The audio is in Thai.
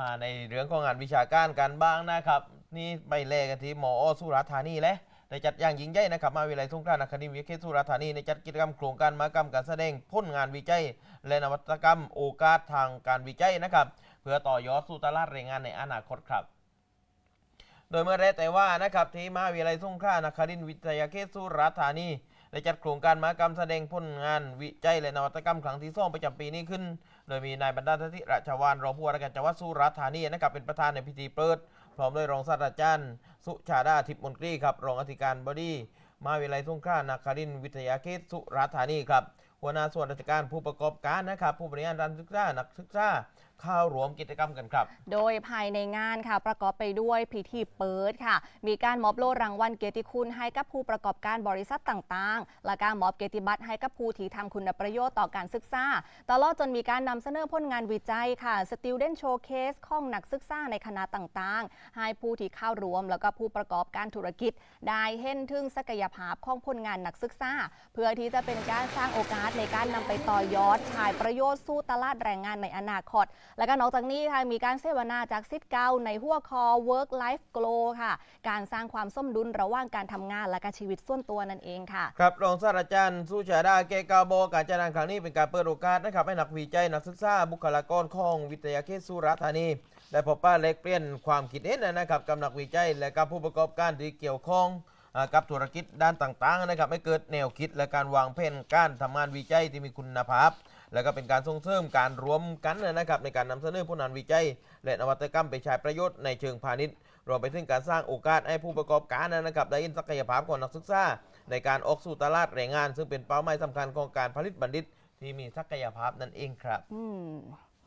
มาในเรื่องของงานวิชาการกันบ้างนะครับ นี่ไปเลกันที่มอสุราษฎร์ธานีเลยได้จัดอย่างยิ่งใหญ่นะครับมหาวิทยาลัยสงขลาอะคาดีวิทยาสุราษฎร์ธานีในจัดกิจกรรมโครงการมหกรรมการแสดงผลงานวิจัย และนวัตกรรมโอกาสทางการวิจัยนะครับ เพื่อต่อยอดสู่ตลาดแรงงานในอนาคตครับ โดยเมื่อแรกแต่ว่านะครับที่มหาวิทยาลัยสงขลานครินทร์วิทยาเขตสุราษฎร์ธานี ได้จัดโครงการมหกรรมแสดงผลงานวิจัยและนวัตกรรมครั้งที่สองประจำปีนี้ขึ้น โดยมีนายบรรดาธิราชวานรองผู้ว่าราชการจังหวัดสุราษฎร์ธานีนะครับเป็นประธานในพิธีเปิด พร้อมด้วยรองศาสตราจารย์ สุชาดาทิพย์มนตรีครับรองอธิการบดีมหาวิทยาลัยสงขลานครินทร์วิทยาเขตสุราษฎร์ธานีครับ หัวหน้าส่วนราชการผู้ประกอบการนะครับ ผู้บริหารการศึกษานักศึกษาเข้ารวมกิจกรรมกันครับ โดยภายในงานค่ะ ประกอบไปด้วยพิธีเปิดค่ะ มีการมอบโล่รางวัลเกียรติคุณให้กับผู้ประกอบการบริษัทต่างๆ และการมอบเกียรติบัตรให้กับผู้ที่ทำคุณประโยชน์ต่อการศึกษา ตลอดจนมีการนำเสนอผลงานวิจัยค่ะ Student Showcase ข้องนักศึกษาในคณะต่างๆ ให้ผู้ที่เข้ารวม แล้วก็ผู้ประกอบการธุรกิจ ได้เห็นถึงศักยภาพของผลงานนักศึกษา เพื่อที่จะเป็นการสร้างโอกาสในการนำไปต่อยอดชายประโยชน์สู้ตลาดแรงงานในอนาคต และก็นอกจากนี้ค่ะมีการเสวนาจากซิทเก้าในหัวคอ Work Life Glow ค่ะ การสร้างความสมดุลระหว่างการทำงานและก็ชีวิตส่วนตัวนั่นเองค่ะ ครับรองศาสตราจารย์สุชาดาเกกาโบการจัดงานครั้งนี้เป็นการเปิดโอกาสนะครับให้นักวิจัยนักศึกษาบุคลากรของวิทยาเขตสุราษฎร์ธานีได้พบป้าเล็กเปลี่ยนความคิดเห็นนะครับกับนักวิจัยและกับผู้ประกอบการที่เกี่ยวข้อง กับธุรกิจด้านต่างๆนะครับให้เกิดแนวคิดและการวางแผนการทำงานวิจัยที่มีคุณภาพ และก็เป็นการส่งเสริมการรวมกันนะครับในการนำเสนอผลงานวิจัย และนวัตกรรมไปใช้ประโยชน์ในเชิงพาณิชย์รวมไปถึงการสร้างโอกาสให้ผู้ประกอบการนะครับได้เห็นศักยภาพของนักศึกษาในการออกสู่ตลาดแรงงาน ซึ่งเป็นเป้าหมายสำคัญของการผลิตบัณฑิตที่มีศักยภาพนั่นเองครับอื